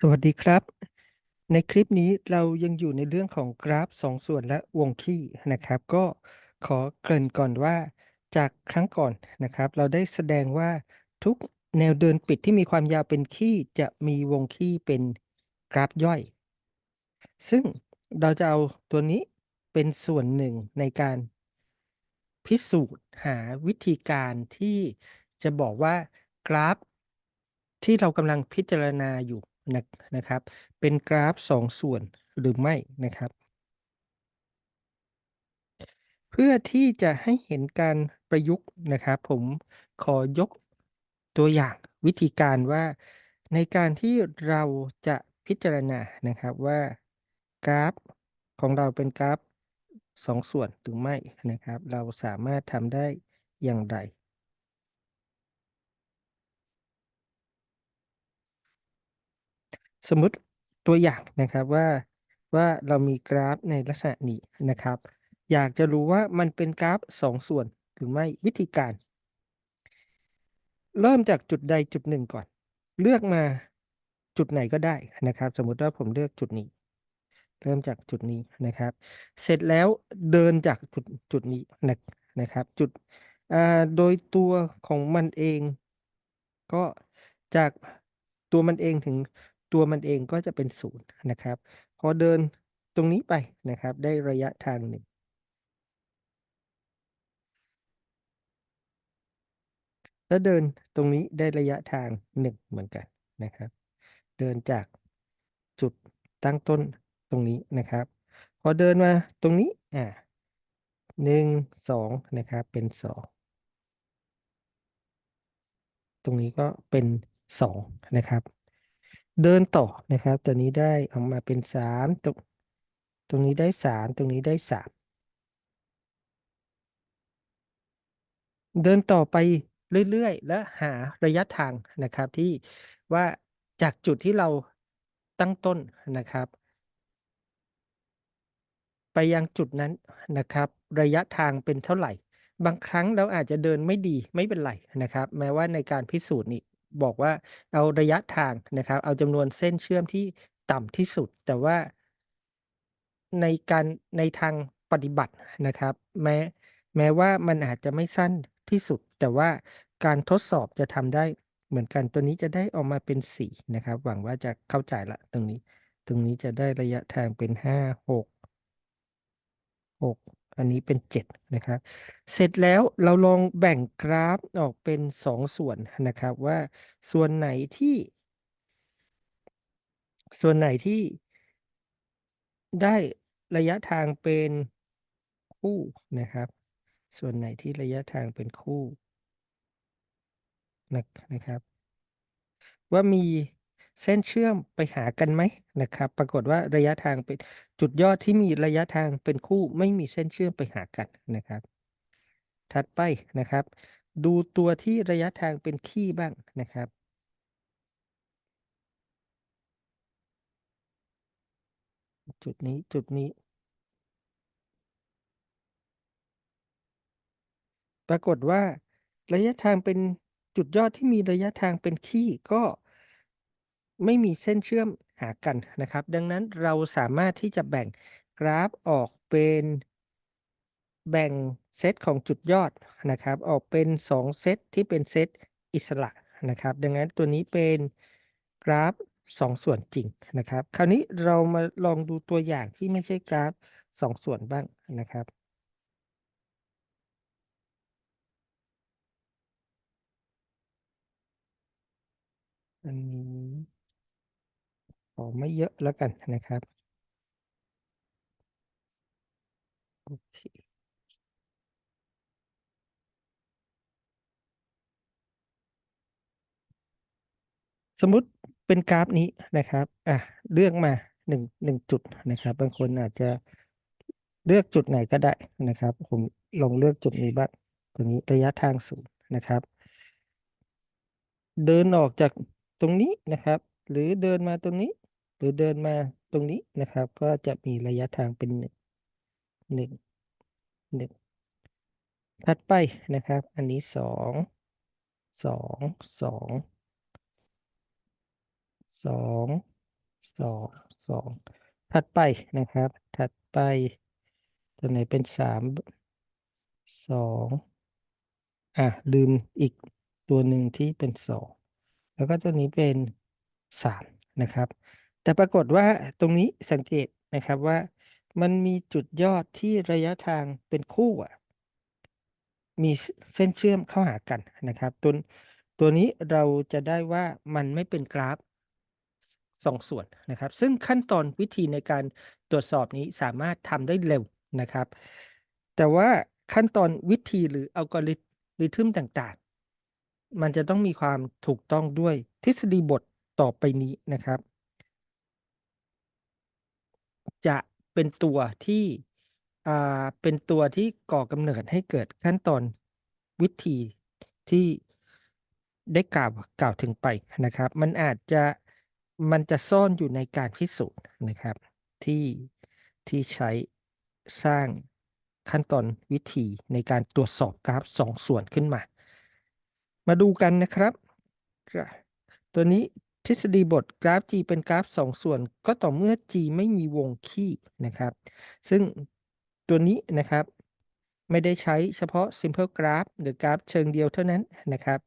สวัสดีครับ ในคลิปนี้เรายังอยู่ในเรื่องของกราฟสองส่วนและวงคี่นะครับ ก็ขอเกริ่นก่อนว่าจากครั้งก่อนนะครับ เราได้แสดงว่าทุกแนวเดินปิดที่มีความยาวเป็นคี่จะมีวงคี่เป็นกราฟย่อย ซึ่งเราจะเอาตัวนี้เป็นส่วนหนึ่งในการพิสูจน์หาวิธีการที่จะบอกว่ากราฟ ที่เรากำลังพิจารณาอยู่ นะนะครับ เป็นกราฟสองส่วนหรือไม่นะครับ เพื่อที่จะให้เห็นการประยุกต์นะครับ ผมขอยกตัวอย่างวิธีการว่า ในการที่เราจะพิจารณานะครับว่ากราฟของเราเป็นกราฟสองส่วนหรือไม่นะครับ เราสามารถทำได้อย่างไร สมมุติตัวอย่างนะครับว่าว่าเรามีกราฟในลักษณะนี้นะครับ อยากจะรู้ว่ามันเป็นกราฟสองส่วนหรือไม่วิธีการ เริ่มจากจุดใดจุดหนึ่งก่อน เลือกมาจุดไหนก็ได้นะครับ สมมุติว่าผมเลือกจุดนี้ เริ่มจากจุดนี้นะครับ เสร็จแล้วเดินจากจุดจุดนี้นะนะครับ จุดอ่าโดยตัวของมันเอง ก็จากตัวมันเองถึง ตัวมันเองก็จะเป็นศูนย์นะครับ พอเดินตรงนี้ไปนะครับ ได้ระยะทางหนึ่งแล้วเดินตรงนี้ได้ระยะทางหนึ่งเหมือนกันนะครับ เดินจากจุดตั้งต้นตรงนี้นะครับ พอเดินมาตรงนี้อ่าหนึ่งสองนะครับเป็นสองตรงนี้ก็เป็นสองนะครับ เดินต่อนะครับ ตัวนี้ได้ออกมาเป็นสามตรงตรงนี้ได้สามตรงนี้ได้สามเดินต่อไปเรื่อยๆ และหาระยะทางนะครับที่ว่าจากจุดที่เราตั้งต้นนะครับ ไปยังจุดนั้นนะครับ ระยะทางเป็นเท่าไหร่ บางครั้งเราอาจจะเดินไม่ดีไม่เป็นไรนะครับ แม้ว่าในการพิสูจน์นี่ บอกว่าเอาระยะทางนะครับ เอาจำนวนเส้นเชื่อมที่ต่ำที่สุด แต่ว่าในการในทางปฏิบัตินะครับ แม้แม้ว่ามันอาจจะไม่สั้นที่สุด แต่ว่าการทดสอบจะทำได้เหมือนกันตัวนี้จะได้ออกมาเป็น4นะครับ หวังว่าจะเข้าใจละตรงนี้ ตรงนี้จะได้ระยะทางเป็น5 6 6 อันนี้เป็น 7 นะครับ เสร็จแล้วเราลองแบ่งกราฟออกเป็น 2 ส่วนนะครับว่าส่วนไหนที่ ส่วนไหนที่ได้ระยะทางเป็นคู่นะครับ ส่วนไหนที่ระยะทางเป็นคู่นะนะครับ ว่ามี เส้นเชื่อมไปหากันไหมนะครับ ปรากฏว่าระยะทางเป็นจุดยอดที่มีระยะทางเป็นคู่ไม่มีเส้นเชื่อมไปหากันนะครับ ถัดไปนะครับ ดูตัวที่ระยะทางเป็นคี่บ้างนะครับจุดนี้จุดนี้ ปรากฏว่า ระยะทางเป็นจุดยอดที่มีระยะทางเป็นคี่ก็ ไม่มีเส้นเชื่อมหากันนะครับ ดังนั้นเราสามารถที่จะแบ่งกราฟออกเป็นแบ่งเซตของจุดยอดนะครับ ออกเป็น 2 เซตที่เป็นเซตอิสระนะครับ ดังนั้นตัวนี้เป็นกราฟ 2 ส่วนจริงนะครับ คราวนี้เรามาลองดูตัวอย่างที่ไม่ใช่กราฟ 2 ส่วนบ้างนะครับอันนี้ อไม่เยอะแล้วกันนะครับโอเคสมมติเป็นกราฟนี้นะครับ อะเลือกมาหนึ่งหนึ่งจุดนะครับ บางคนอาจจะเลือกจุดไหนก็ได้นะครับ ผมลองเลือกจุดนี้บ้างตรงนี้ระยะทางศูนย์นะครับ เดินออกจากตรงนี้นะครับ หรือเดินมาตรงนี้ หรือเดินมาตรงนี้นะครับ ก็จะมีระยะทางเป็นหนึ่งหนึ่งหนึ่งถัดไปนะครับ อันนี้สองสองสองสองสองสองถัดไปนะครับ ถัดไปตัวไหนเป็นสามสองอะลืมอีกตัวหนึ่งที่เป็นสองแล้วก็ตัวนี้เป็นสามนะครับ แต่ปรากฏว่าตรงนี้สังเกตนะครับว่ามันมีจุดยอดที่ระยะทางเป็นคู่อะมีเส้นเชื่อมเข้าหากันนะครับ ตัวตัวนี้เราจะได้ว่ามันไม่เป็นกราฟสองส่วนนะครับ ซึ่งขั้นตอนวิธีในการตรวจสอบนี้สามารถทำได้เร็วนะครับ แต่ว่าขั้นตอนวิธีหรืออัลกอริทึมต่างๆ มันจะต้องมีความถูกต้องด้วยทฤษฎีบทต่อไปนี้นะครับ จะเป็นตัวที่อ่าเป็นตัวที่ก่อกำเนิดให้เกิดขั้นตอนวิธีที่ได้กล่าวกล่าวถึงไปนะครับ มันอาจจะมันจะซ่อนอยู่ในการพิสูจน์นะครับ ที่ที่ใช้สร้างขั้นตอนวิธีในการตรวจสอบกราฟสองส่วนขึ้นมา มาดูกันนะครับ ตัวนี้ ทฤษฎีบทกราฟ G เป็นกราฟสองส่วน ก็ต่อเมื่อ G ไม่มีวงคี่นะครับ ซึ่งตัวนี้นะครับ ไม่ได้ใช้เฉพาะ simple graph หรือกราฟเชิงเดียวเท่านั้นนะครับ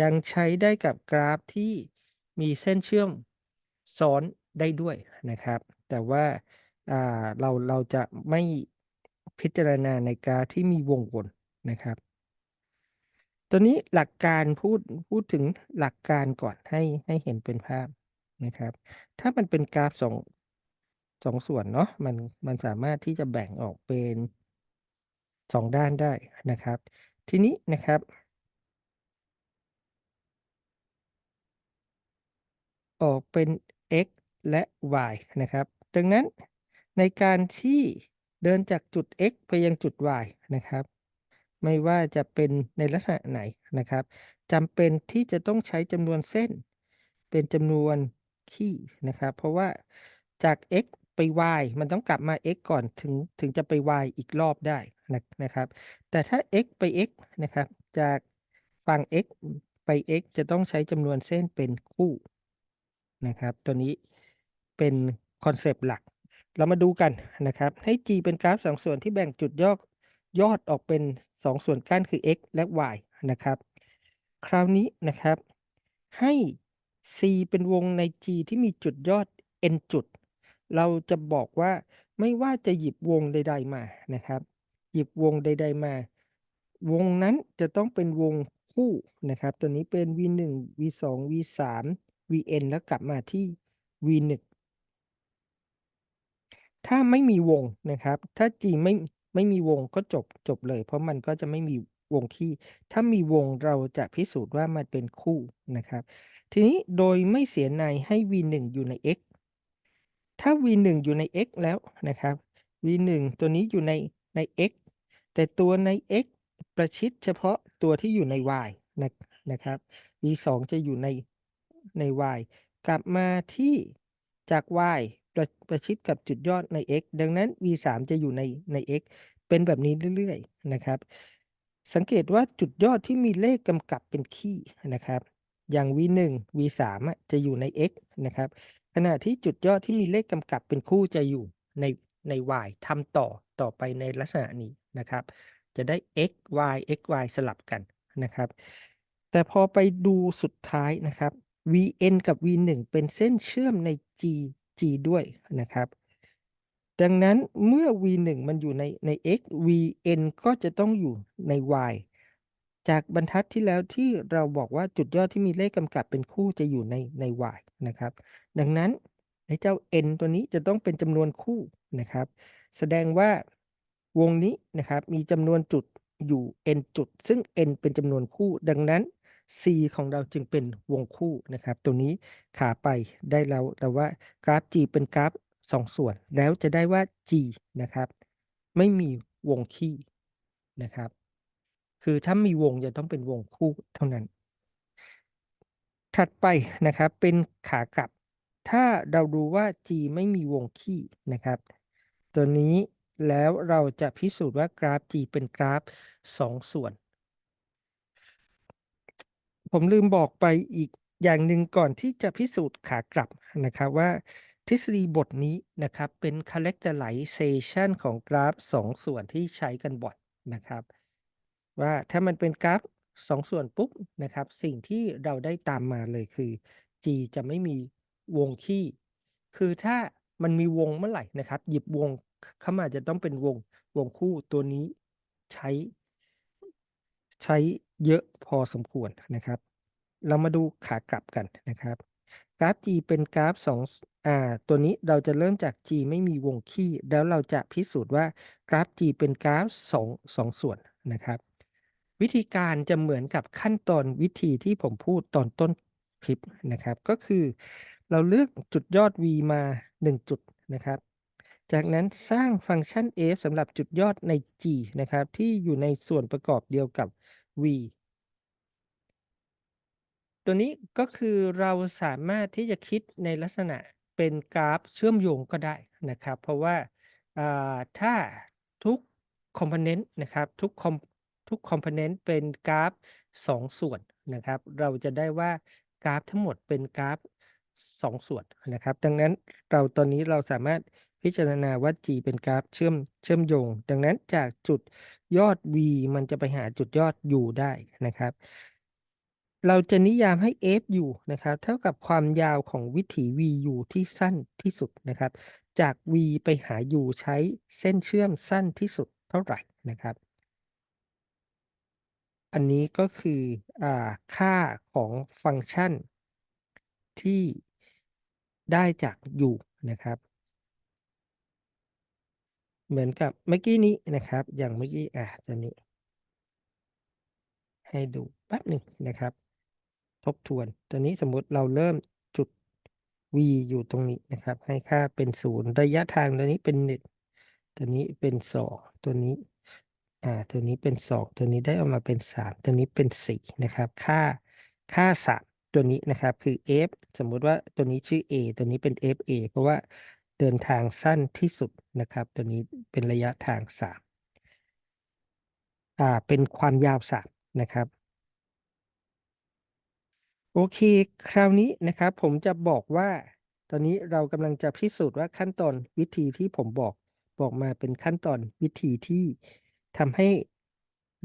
ยังใช้ได้กับกราฟที่มีเส้นเชื่อมซ้อนได้ด้วยนะครับ แต่ว่าเราเราจะไม่พิจารณาในกราฟที่มีวงวนนะครับ ตัวนี้หลักการพูดพูดถึงหลักการก่อนให้ให้เห็นเป็นภาพนะครับ ถ้ามันเป็นกราฟสองสองส่วนเนาะมันมันสามารถที่จะแบ่งออกเป็นสองด้านได้นะครับ ทีนี้นะครับ ออกเป็น x และ y นะครับ ดังนั้นในการที่เดินจากจุด x ไปยังจุด y นะครับ ไม่ว่าจะเป็นในลักษณะไหนนะครับจำเป็นที่จะต้องใช้จำนวนเส้น เป็นจำนวนขี้นะครับ เพราะว่าจาก x ไป y มันต้องกลับมา x ก่อนถึงถึงจะไป y อีกรอบได้นะนะครับ แต่ถ้า x ไป x นะครับ จากฝั่ง x ไป x จะต้องใช้จำนวนเส้นเป็นคู่นะครับ ตัวนี้เป็นคอนเซปต์หลัก เรามาดูกันนะครับ ให้ G เป็นกราฟสองส่วนที่แบ่งจุดยอด ยอดออกเป็น 2 ส่วนกั้นคือ x และ y นะครับ คราวนี้นะครับ ให้ c เป็นวงใน G ที่มีจุดยอด n จุด เราจะบอกว่าไม่ว่าจะหยิบวงใด ๆ มานะครับ หยิบวงใด ๆ มา วงนั้นจะต้องเป็นวงคู่นะครับ ตัวนี้เป็น v1 v2 v3 vn แล้วกลับมาที่ v1 ถ้าไม่มีวงนะครับ ถ้า G ไม่ ไม่มีวงก็จบจบเลย เพราะมันก็จะไม่มีวงคี่ ถ้ามีวงเราจะพิสูจน์ว่ามันเป็นคู่นะครับ ทีนี้โดยไม่เสียในให้ v1 อยู่ใน x ถ้า v1 อยู่ใน x แล้วนะครับ v1 ตัวนี้อยู่ในใน x แต่ตัวใน x ประชิดเฉพาะตัวที่อยู่ใน y นะนะครับ v2 จะอยู่ในใน y กลับมาที่จาก y ประประชิดกับจุดยอดใน x ดังนั้น v 3 จะอยู่ในใน x เป็นแบบนี้เรื่อยๆนะครับ สังเกตว่าจุดยอดที่มีเลขกำกับเป็นคี่นะครับ อย่าง v 1 v 3 จะอยู่ใน x นะครับ ขณะที่จุดยอดที่มีเลขกำกับเป็นคู่จะอยู่ในใน y ทำต่อต่อไปในลักษณะนี้นะครับ จะได้ x y x y สลับกันนะครับ แต่พอไปดูสุดท้ายนะครับ vn กับ v1 เป็นเส้นเชื่อมใน g g ด้วยนะครับ ดังนั้นเมื่อ v1 มันอยู่ในใน x vn ก็จะต้องอยู่ใน y จากบรรทัดที่แล้วที่เราบอกว่าจุดยอดที่มีเลขกำกับเป็นคู่จะอยู่ในใน y นะครับ ดังนั้นไอ้เจ้า n ตัวนี้จะต้องเป็นจำนวนคู่นะครับ แสดงว่าวงนี้นะครับมีจำนวนจุดอยู่ n จุด ซึ่ง n เป็นจำนวนคู่ ดังนั้น c ของเราจึงเป็นวงคู่นะครับตัวนี้ขาไปได้แล้วแต่ว่ากราฟ g เป็นกราฟสองส่วน แล้วจะได้ว่า g นะครับ ไม่มีวงคี่นะครับ คือถ้ามีวงจะต้องเป็นวงคู่เท่านั้น ถัดไปนะครับเป็นขากลับ ถ้าเราดูว่า g ไม่มีวงคี่นะครับ ตัวนี้แล้วเราจะพิสูจน์ว่ากราฟ g เป็นกราฟสองส่วน ผมลืมบอกไปอีกอย่างหนึ่งก่อนที่จะพิสูจน์ขากลับนะครับว่าทฤษฎีบทนี้นะครับเป็น characterization ของกราฟ 2 ส่วนที่ใช้กันบ่อยนะครับ ว่าถ้ามันเป็นกราฟ 2 ส่วนปุ๊บนะครับ สิ่งที่เราได้ตามมาเลยคือ G จะไม่มีวงคี่คือถ้ามันมีวงเมื่อไหร่นะครับ หยิบวงเข้ามาจะต้องเป็นวงวงคู่ตัวนี้ใช้ ใช้ เยอะพอสมควรนะครับ เรามาดูขากลับกันนะครับ กราฟ G เป็นกราฟ2อ่าตัวนี้เราจะเริ่มจาก G ไม่มีวงคี่ แล้วเราจะพิสูจน์ว่ากราฟ G เป็นกราฟ2 2ส่วนนะครับวิธีการจะเหมือนกับขั้นตอนวิธีที่ผมพูดตอนต้นคลิปนะครับ ก็คือเราเลือกจุดยอด v มา 1 จุดนะครับ จากนั้นสร้างฟังก์ชัน f สำหรับจุดยอดใน G นะครับ ที่อยู่ในส่วนประกอบเดียวกับ v ตัวนี้ก็คือเราสามารถที่จะคิดในลักษณะเป็นกราฟเชื่อมโยงก็ได้นะครับ เพราะว่าาถ้าทุกคอมโพเนนต์นะครับทุกคอมทุกคอมโพเนนต์เป็นกราฟ 2 ส่วนนะครับ เราจะได้ว่ากราฟทั้งหมดเป็นกราฟ 2 ส่วนนะครับ ดังนั้นเราตอนนี้เราสามารถพิจารณาว่า G เป็นกราฟเชื่อมเชื่อมโยง ดังนั้นจากจุด ยอด v มันจะไปหาจุดยอด u ได้นะครับ เราจะนิยามให้ f u นะครับ เท่ากับความยาวของวิถี vu ที่สั้นที่สุดนะครับ จาก v ไปหา u ใช้เส้นเชื่อมสั้นที่สุดเท่าไหร่นะครับ อันนี้ก็คืออค่าของฟังก์ชันที่ได้จาก u นะครับ เหมือนกับเมื่อกี้นี้นะครับ อย่างเมื่อกี้อ่าตัวนี้ ให้ดูแป๊บหนึ่งนะครับ ทบทวน ตัวนี้สมมุติเราเริ่มจุด v อยู่ตรงนี้นะครับ ให้ค่าเป็น0ระยะทางตัวนี้เป็น1ตัวนี้เป็น2ตัวนี้อ่าตัวนี้เป็น2ตัวนี้ได้ออกมาเป็น3ตัวนี้เป็น4นะครับ ค่าค่า3ตัวนี้นะครับคือ f สมมุติว่าตัวนี้ชื่อ a ตัวนี้เป็น fa เพราะว่าเดินทางสั้นที่สุดนะครับ ตัวนี้ เป็นระยะทาง3อ่าเป็นความยาว3นะครับ โอเค คราวนี้นะครับ ผมจะบอกว่า ตอนนี้เรากำลังจะพิสูจน์ว่าขั้นตอนวิธีที่ผมบอกบอกมาเป็นขั้นตอนวิธีที่ทำให้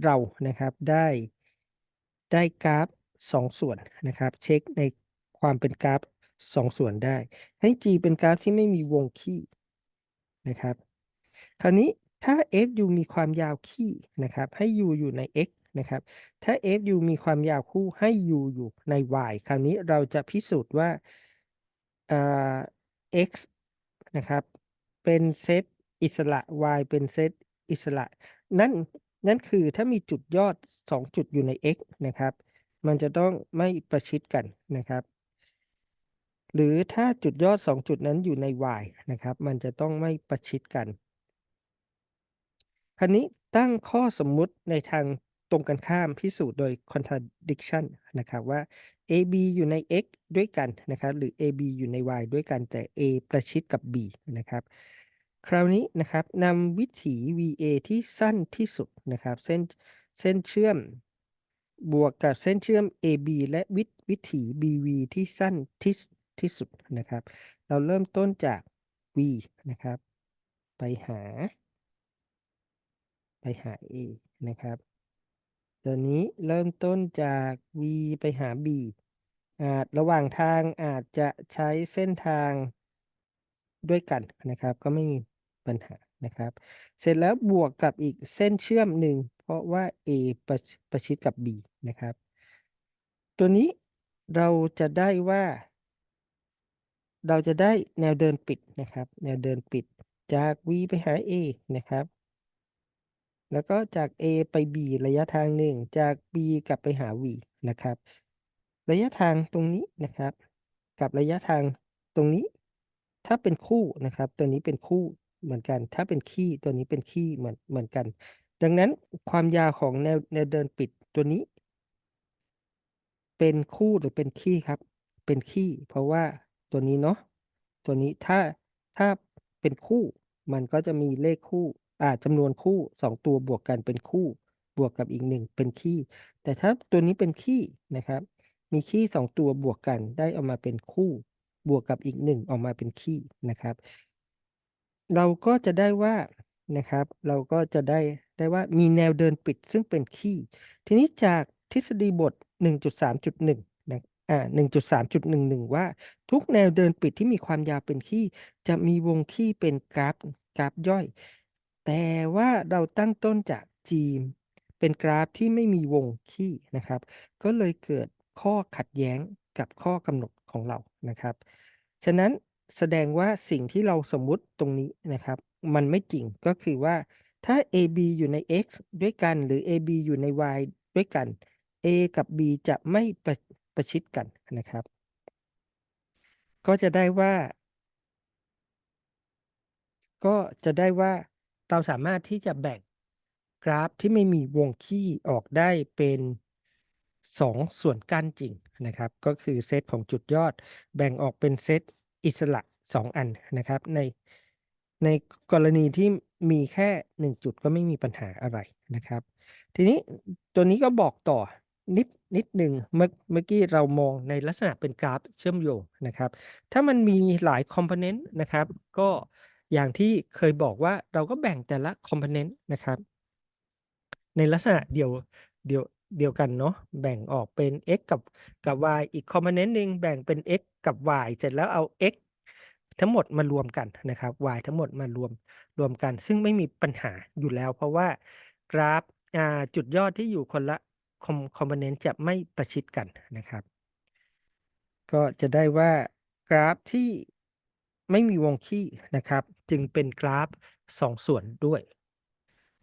เรานะครับได้ได้กราฟ 2 ส่วนนะครับ เช็คในความเป็นกราฟ 2 ส่วนได้ ให้ G เป็นกราฟที่ไม่มีวงคี่นะครับ คราวนี้ถ้า fu มีความยาวคี่นะครับ ให้ u อยู่ใน x นะครับ ถ้า fu มีความยาวคู่ให้ u อยู่ใน y คราวนี้เราจะพิสูจน์ว่า x นะครับ เป็นเซตอิสระ y เป็นเซตอิสระ นั่นนั่นคือถ้ามีจุดยอด 2 จุดอยู่ใน x นะครับ มันจะต้องไม่ประชิดกันนะครับ หรือถ้าจุดยอด 2 จุดนั้นอยู่ใน y นะครับ มันจะต้องไม่ประชิดกัน คราวนี้ตั้งข้อสมมุติในทางตรงกันข้ามพิสูจน์โดย contradiction นะครับว่า AB อยู่ใน x ด้วยกันนะครับหรือ AB อยู่ใน y ด้วยกันแต่ A ประชิดกับ B นะครับคราวนี้นะครับนำวิถี VA ที่สั้นที่สุดนะครับเส้นเส้นเชื่อมบวกกับเส้นเชื่อม AB และวิวิถี BV ที่สั้นที่ที่สุดนะครับ เราเริ่มต้นจาก V นะครับ ไปหา ไปหา A นะครับ ตัวนี้เริ่มต้นจาก V ไปหา B อ่าระหว่างทางอาจจะใช้เส้นทางด้วยกันนะครับ ก็ไม่มีปัญหานะครับ เสร็จแล้วบวกกับอีกเส้นเชื่อมหนึ่งเพราะว่า A ประประชิดกับ B นะครับ ตัวนี้เราจะได้ว่า เราจะได้แนวเดินปิดนะครับ แนวเดินปิดจาก V ไปหา A นะครับ แล้วก็จาก A ไป B ระยะทางหนึ่งจาก B กลับไปหา V นะครับ ระยะทางตรงนี้นะครับ กับระยะทางตรงนี้ ถ้าเป็นคู่นะครับ ตัวนี้เป็นคู่เหมือนกัน ถ้าเป็นคี่ตัวนี้เป็นคี่เหมือนเหมือนกัน ดังนั้นความยาวของแนวแนวเดินปิดตัวนี้ เป็นคู่หรือเป็นคี่ครับ เป็นคี่เพราะว่าตัวนี้เนาะตัวนี้ถ้าถ้าเป็นคู่มันก็จะมีเลขคู่ อ่าจำนวนคู่ 2 ตัวบวกกันเป็นคู่ บวกกับอีก 1 เป็นคี่แต่ถ้าตัวนี้เป็นคี่นะครับ มีคี่2ตัวบวกกันได้ออกมาเป็นคู่ บวกกับอีก 1 ออกมาเป็นคี่นะครับ เราก็จะได้ว่านะครับ เราก็จะได้ได้ว่ามีแนวเดินปิดซึ่งเป็นคี่ทีนี้จากทฤษฎีบท 1.3.1นะอ่า1.3.11 ว่าทุกแนวเดินปิดที่มีความยาวเป็นคี่จะมีวงคี่เป็นกราฟกราฟย่อย แต่ว่าเราตั้งต้นจาก G เป็นกราฟที่ไม่มีวงคี่นะครับ ก็เลยเกิดข้อขัดแย้งกับข้อกำหนดของเรานะครับ ฉะนั้นแสดงว่าสิ่งที่เราสมมุติตรงนี้นะครับ มันไม่จริงก็คือว่าถ้า AB อยู่ใน X ด้วยกันหรือ AB อยู่ใน Y ด้วยกัน A กับ B จะไม่ประประชิดกันนะครับ ก็จะได้ว่า ก็จะได้ว่า เราสามารถที่จะแบ่งกราฟที่ไม่มีวงคี่ออกได้เป็น 2 ส่วนกั้นจริงนะครับ ก็คือเซตของจุดยอด แบ่งออกเป็นเซตอิสระ 2 อันนะครับ ในในกรณีที่มีแค่ 1 จุดก็ไม่มีปัญหาอะไรนะครับ ทีนี้ตัวนี้ก็บอกต่อนิดนิดหนึ่งเมื่อเมื่อกี้เรามองในลักษณะเป็นกราฟเชื่อมโยงนะครับ ถ้ามันมีหลายคอมโพเนนต์นะครับ ก็ อย่างที่เคยบอกว่าเราก็แบ่งแต่ละคอมโพเนนต์นะครับ ในลักษณะเดียวเดียวเดียวกันเนาะแบ่งออกเป็น x กับกับ y อีกคอมโพเนนต์หนึ่งแบ่งเป็น x กับ y เสร็จแล้วเอา x ทั้งหมดมารวมกันนะครับ y ทั้งหมดมารวมรวมกัน ซึ่งไม่มีปัญหาอยู่แล้ว เพราะว่ากราฟาจุดยอดที่อยู่คนละคอมคอมโพเนนต์จะไม่ประชิดกันนะครับ ก็จะได้ว่ากราฟที่ไม่มีวงคี่นะครับ จึงเป็นกราฟ 2 ส่วนด้วย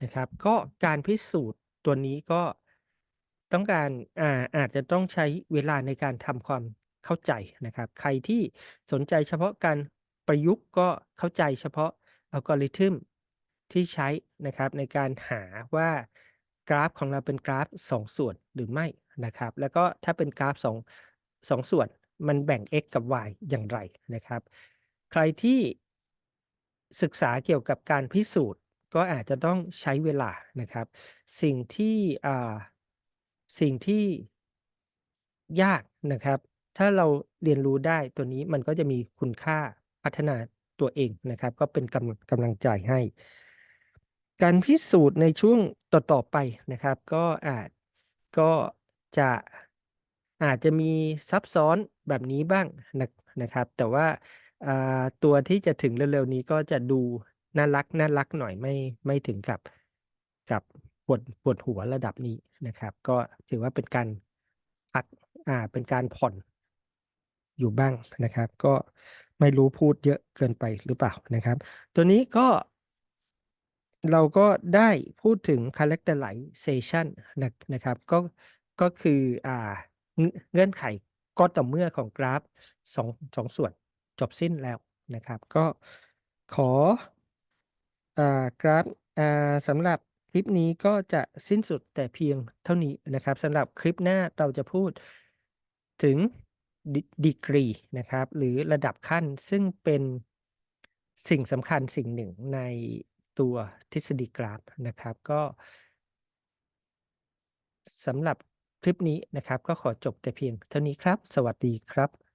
นะครับ ก็การพิสูจน์ตัวนี้ก็ต้องการอ่าอาจจะต้องใช้เวลาในการทำความเข้าใจนะครับ ใครที่สนใจเฉพาะการประยุกต์ก็เข้าใจเฉพาะ algorithm ที่ใช้นะครับในการหาว่ากราฟของเราเป็นกราฟ 2 ส่วนหรือไม่นะครับ แล้วก็ถ้าเป็นกราฟ 2 2 ส่วนมันแบ่ง x กับ y อย่างไรนะครับ ใครที่ ศึกษาเกี่ยวกับการพิสูจน์ก็อาจจะต้องใช้เวลานะครับ สิ่งที่สิ่งที่ยากนะครับ ถ้าเราเรียนรู้ได้ตัวนี้มันก็จะมีคุณค่าพัฒนาตัวเองนะครับ ก็เป็นกำกำลังใจให้ การพิสูจน์ในช่วงต่อๆไปนะครับ ก็อาจก็จะอาจจะมีซับซ้อนแบบนี้บ้างนะนะครับ แต่ว่า อ่าตัวที่จะถึงเร็วๆนี้ก็จะดูน่ารักๆหน่อยไม่ไม่ถึงกับกับปวดปวดหัวระดับนี้นะครับ ก็ถือว่าเป็นการพักอ่าเป็นการผ่อนอยู่บ้างนะครับ ก็ไม่รู้พูดเยอะเกินไปหรือเปล่านะครับ ตัวนี้ก็ เราก็ได้พูดถึง characterization นะนะครับ ก็ก็คืออ่าเงื่อนไขก็ต่อเมื่อของกราฟ2 2ส่วน จบสิ้นแล้วนะครับ ก็ขออ่ากราฟสำหรับคลิปนี้ก็จะสิ้นสุดแต่เพียงเท่านี้นะครับสำหรับคลิปหน้าเราจะพูดถึงดีกรีนะครับ หรือระดับขั้นซึ่งเป็นสิ่งสำคัญสิ่งหนึ่งในตัวทฤษฎีกราฟนะครับ ก็สำหรับคลิปนี้นะครับ ก็ขอจบแต่เพียงเท่านี้ครับ สวัสดีครับ